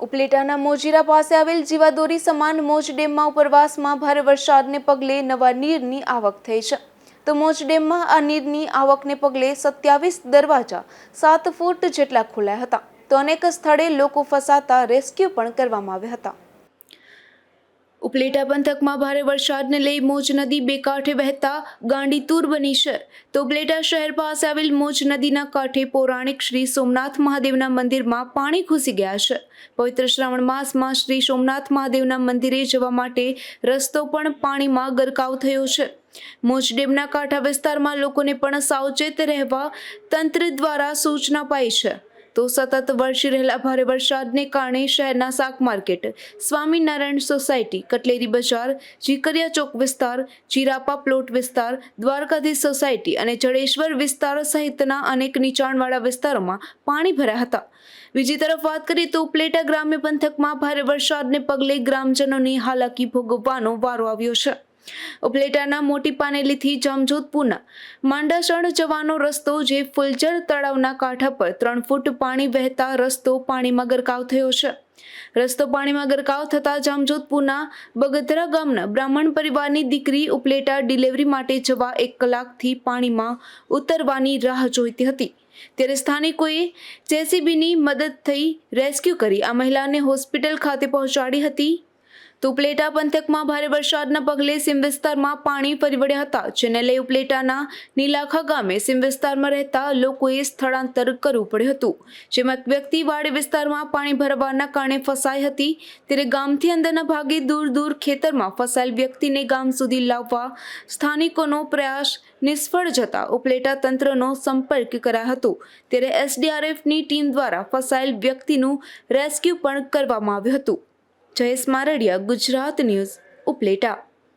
ઉપલેટાના મોજીરા પાસે આવેલ જીવાદોરી સમાન મોજ ડેમમાં ઉપરવાસમાં ભારે વરસાદને પગલે નવા નીરની આવક થઈ છે. તો મોજ ડેમમાં આ નીરની આવકને પગલે સત્યાવીસ દરવાજા સાત ફૂટ જેટલા ખોલાયા હતા. તો અનેક સ્થળે લોકો ફસાતા રેસ્ક્યુ પણ કરવામાં આવ્યા હતા. ઉપલેટા પંથકમાં ભારે વરસાદને લઈ મોજ નદી બે કાંઠે વહેતા ગાંડીતુર બની છે તો ઉપલેટા શહેર પાસે આવેલ મોજ નદીના કાંઠે પૌરાણિક શ્રી સોમનાથ મહાદેવના મંદિરમાં પાણી ઘૂસી ગયા છે. પવિત્ર શ્રાવણ માસમાં શ્રી સોમનાથ મહાદેવના મંદિરે જવા માટે રસ્તો પણ પાણીમાં ગરકાવ થયો છે. મોજ ડેમના કાંઠા વિસ્તારમાં લોકોને પણ સાવચેત રહેવા તંત્ર દ્વારા સૂચના અપાઈ છે. તો સતત વરસી રહેલા ભારે વરસાદને કારણે શહેરના શાક માર્કેટ, સ્વામિનારાયણ સોસાયટી, કટલેરી બજાર, ઝીકરિયા ચોક વિસ્તાર, ચિરાપા પ્લોટ વિસ્તાર, દ્વારકાધીશ સોસાયટી અને જડેશ્વર વિસ્તાર સહિતના અનેક નીચાણવાળા વિસ્તારોમાં પાણી ભર્યા હતા. બીજી તરફ વાત કરીએ તો ઉપલેટા ગ્રામ્ય પંથકમાં ભારે વરસાદને પગલે ગ્રામજનોને હાલાકી ભોગવવાનો વારો આવ્યો છે. ઉપલેટાના મોટી પાનેલીથી જામજોધપુરના માંડાસણ જવાનો રસ્તો જે ફુલજર તળાવના કાંઠા પર ત્રણ ફૂટ પાણી વહેતા રસ્તો પાણીમાં ગરકાવ થયો છે. રસ્તો પાણીમાં ગરકાવ થતાં જામજોધપુરના બગધરા ગામના બ્રાહ્મણ પરિવારની દીકરી ઉપલેટા ડિલિવરી માટે જવા એક કલાકથી પાણીમાં ઉતરવાની રાહ જોઈતી હતી. ત્યારે સ્થાનિકોએ જેસીબીની મદદ થઈ રેસ્ક્યુ કરી આ મહિલાને હોસ્પિટલ ખાતે પહોંચાડી હતી. તો ઉપલેટા પંથકમાં ભારે વરસાદના પગલે સીમ વિસ્તારમાં પાણી ફરી વળ્યા હતા, જેને લઈ ઉપલેટાના નીલાખા ગામે સીમ વિસ્તારમાં રહેતા લોકોએ સ્થળાંતર કરવું પડ્યું હતું. જેમાં એક વ્યક્તિ વાડી વિસ્તારમાં પાણી ભરવાના કારણે ફસાઈ હતી. ત્યારે ગામથી અંદરના ભાગે દૂર દૂર ખેતરમાં ફસાયેલ વ્યક્તિને ગામ સુધી લાવવા સ્થાનિકોનો પ્રયાસ નિષ્ફળ જતા ઉપલેટા તંત્રનો સંપર્ક કરાયો હતો. ત્યારે એસડીઆરએફની ટીમ દ્વારા ફસાયેલ વ્યક્તિનું રેસ્ક્યુ પણ કરવામાં આવ્યું હતું. જયેશ મારડિયા ગુજરાત ન્યૂઝ ઉપલેટા.